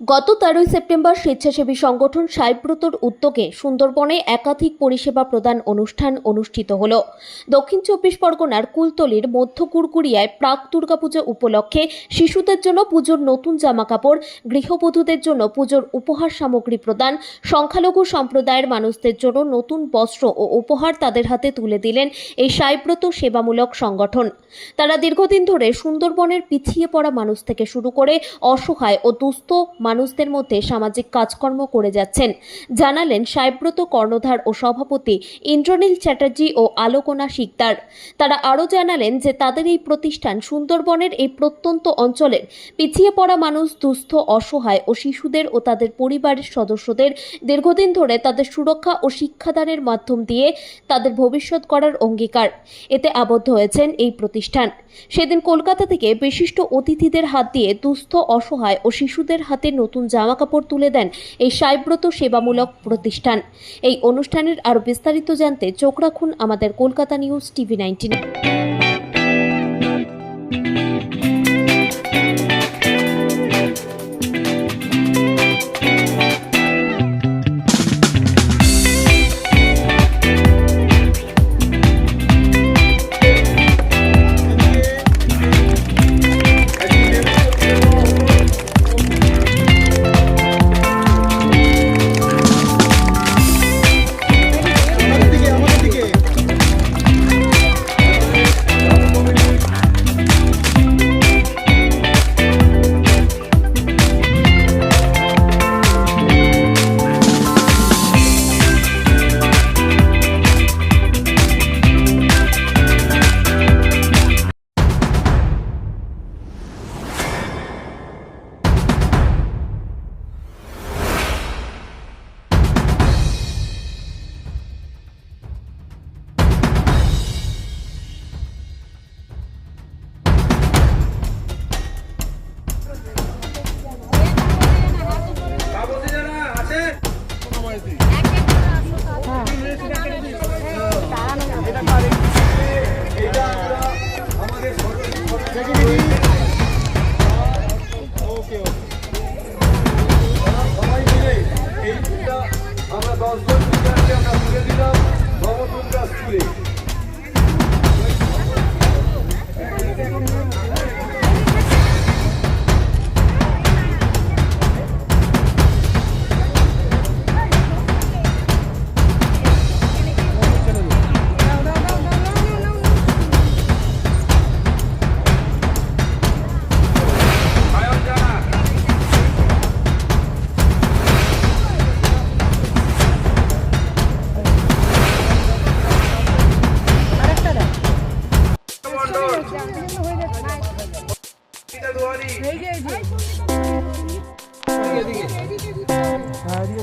গত তেরোই সেপ্টেম্বর স্বেচ্ছাসেবী সংগঠন সাইব্রতর উদ্যোগে সুন্দরবনে একাধিক পরিষেবা প্রদান অনুষ্ঠান অনুষ্ঠিত হল। দক্ষিণ চব্বিশ পরগনার কুলতলির মধ্য কুরকুরিয়ায় প্রাক দুর্গাপুজো উপলক্ষে শিশুদের জন্য পুজোর নতুন জামাকাপড়, গৃহবধূদের জন্য পুজোর উপহার সামগ্রী প্রদান, সংখ্যালঘু সম্প্রদায়ের মানুষদের জন্য নতুন বস্ত্র ও উপহার তাদের হাতে তুলে দিলেন এই সাইব্রত সেবামূলক সংগঠন। তারা দীর্ঘদিন ধরে সুন্দরবনের পিছিয়ে পড়া মানুষ থেকে শুরু করে অসহায় ও দুস্থ মানুষদের মধ্যে সামাজিক কাজকর্ম করে যাচ্ছেন। জানালেন সাইব্রত কর্ণধার ও সভাপতি ইন্দ্রনীল চ্যাটার্জি ও আলোকনা শিকদার। তারা আরও জানালেন যে তাদের এই প্রতিষ্ঠান সুন্দরবনের এই প্রত্যন্ত অঞ্চলের পিছিয়ে পড়া মানুষ, দুস্থ, অসহায় ও শিশুদের ও তাদের পরিবারের সদস্যদের দীর্ঘদিন ধরে তাদের সুরক্ষা ও শিক্ষাদানের মাধ্যম দিয়ে তাদের ভবিষ্যৎ করার অঙ্গীকার। এতে আবদ্ধ হয়েছেন এই প্রতিষ্ঠান। সেদিন কলকাতা থেকে বিশিষ্ট অতিথিদের হাত দিয়ে দুস্থ, অসহায় ও শিশুদের হাতে নতুন জামা কাপড় তুলে দেন এই সাইব্রত সেবামূলক প্রতিষ্ঠান। এই অনুষ্ঠানের আরও বিস্তারিত জানতে চোখ রাখুন আমাদের কলকাতা নিউজ টিভি নাইনটিনে।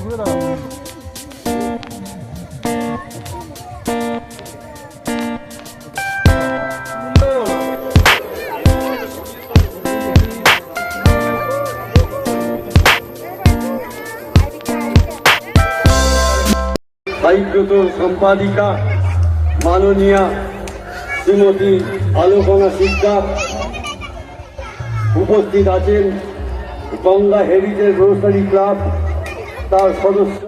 দাঁড়াও সাহিত্যত সম্পাদিকা মাননীয়া শ্রীমতী আলোকনা শিকদার উপস্থিত আছেন গঙ্গা হেরিটেজ রোটারি ক্লাব তার সদস্য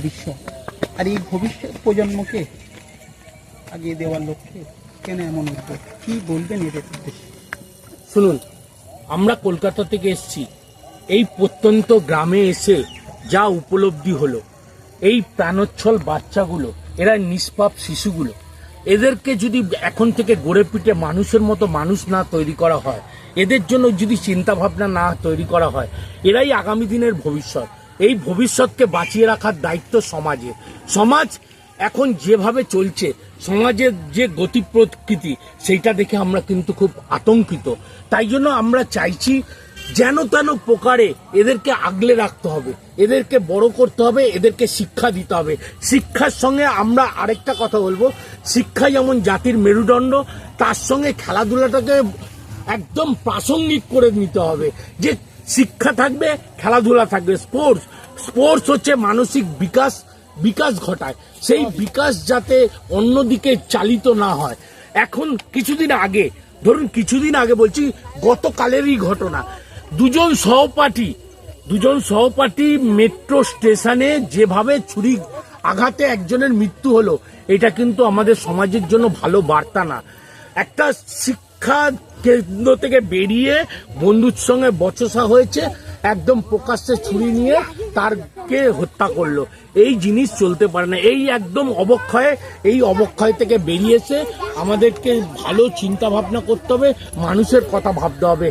ভবিষ্যৎ। আর এই ভবিষ্যৎ প্রজন্মকে আগিয়ে দেওয়ার লক্ষ্যে কেন এমন উদ্যোগ? কি বলবেন এদের উদ্দেশ্যে? শুনুন, আমরা কলকাতা থেকে এসেছি। এই প্রত্যন্ত গ্রামে এসে যা উপলব্ধি হলো, এই প্রাণোচ্ছল বাচ্চাগুলো, এরা নিষ্পাপ শিশুগুলো। এদেরকে যদি এখন থেকে গড়ে পিটে মানুষের মতো মানুষ না তৈরি করা হয়, এদের জন্য যদি চিন্তা ভাবনা না তৈরি করা হয়, এরাই আগামী দিনের ভবিষ্যৎ। এই ভবিষ্যৎকে বাঁচিয়ে রাখার দায়িত্ব সমাজের সমাজ এখন যেভাবে চলছে, সমাজের যে গতি প্রকৃতি, সেইটা দেখে আমরা কিন্তু খুব আতঙ্কিত। তাই জন্য আমরা চাইছি যেন তেন প্রকারে এদেরকে আগলে রাখতে হবে, এদেরকে বড় করতে হবে, এদেরকে শিক্ষা দিতে হবে। শিক্ষার সঙ্গে আমরা আরেকটা কথা বলব, শিক্ষা যেমন জাতির মেরুদণ্ড, তার সঙ্গে খেলাধুলাটাকে একদম প্রাসঙ্গিক করে নিতে হবে। যে শিক্ষা থাকবে, খেলাধুলা থাকবে স্পোর্টস স্পোর্টস হচ্ছে মানসিক বিকাশ বিকাশ ঘটায়। সেই বিকাশ যাতে অন্যদিকে চালিত না হয়। এখন কিছুদিন আগে, ধরুন কিছুদিন আগে বলছি, গতকালেরই ঘটনা। দুজন সহপাঠী দুজন সহপাঠী মেট্রো স্টেশনে যেভাবে ছুরি আঘাতে একজনের মৃত্যু হলো, এটা কিন্তু আমাদের সমাজের জন্য ভালো বার্তা না। একটা শিক্ষা কেন্দ্র থেকে বেরিয়ে বন্ধুর সঙ্গে বচসা হয়েছে, একদম প্রকাশ্যে ছুরি নিয়ে তারকে হত্যা করল। এই জিনিস চলতে পারে না। এই একদম অবক্ষয়ে, এই অবক্ষয় থেকে বেরিয়েছে। আমাদেরকে ভালো চিন্তা ভাবনা করতে হবে, মানুষের কথা ভাবতে হবে।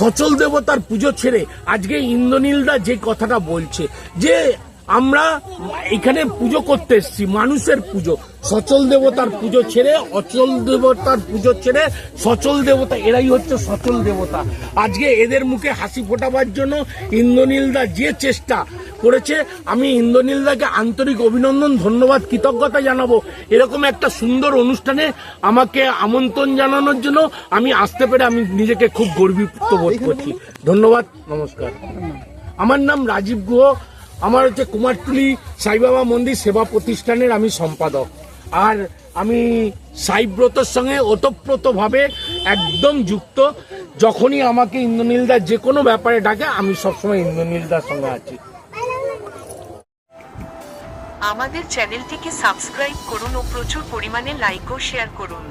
সচল দেবতার পুজো ছেড়ে আজকে ইন্দ্রনীলদা যে কথাটা বলছে, যে আমরা এখানে পুজো করতে এসেছি মানুষের পুজো। সচল দেবতার পুজো ছেড়ে অচল দেবতার পুজো ছেড়ে সচল দেবতা এরাই হচ্ছে সচল দেবতা। আজকে এদের মুখে হাসি ফোটাবার জন্য ইন্দ্রনীলদা যে চেষ্টা করেছে আমি ইন্দ্রনীলদাকে আন্তরিক অভিনন্দন ধন্যবাদ কৃতজ্ঞতা জানাব। এরকম একটা সুন্দর অনুষ্ঠানে আমাকে আমন্ত্রণ জানানোর জন্য আমি আসতে পেরে আমি নিজেকে খুব গর্বিত বোধ করছি। ধন্যবাদ নমস্কার। আমার নাম রাজীব গুহ। আমার হচ্ছে কুমারটুলি সাইবাবা মন্দির সেবা প্রতিষ্ঠানের আমি সম্পাদক। আর আমি সাইব্রতর সঙ্গে ওতপ্রোতভাবে একদম যুক্ত। যখনই আমাকে ইন্দ্রনীলদার যে কোনো ব্যাপারে ডাকে, আমি সবসময় ইন্দ্রনীলদার সঙ্গে আছি। আমাদের চ্যানেলটিকে সাবস্ক্রাইব করুন ও প্রচুর পরিমাণে লাইক ও শেয়ার করুন।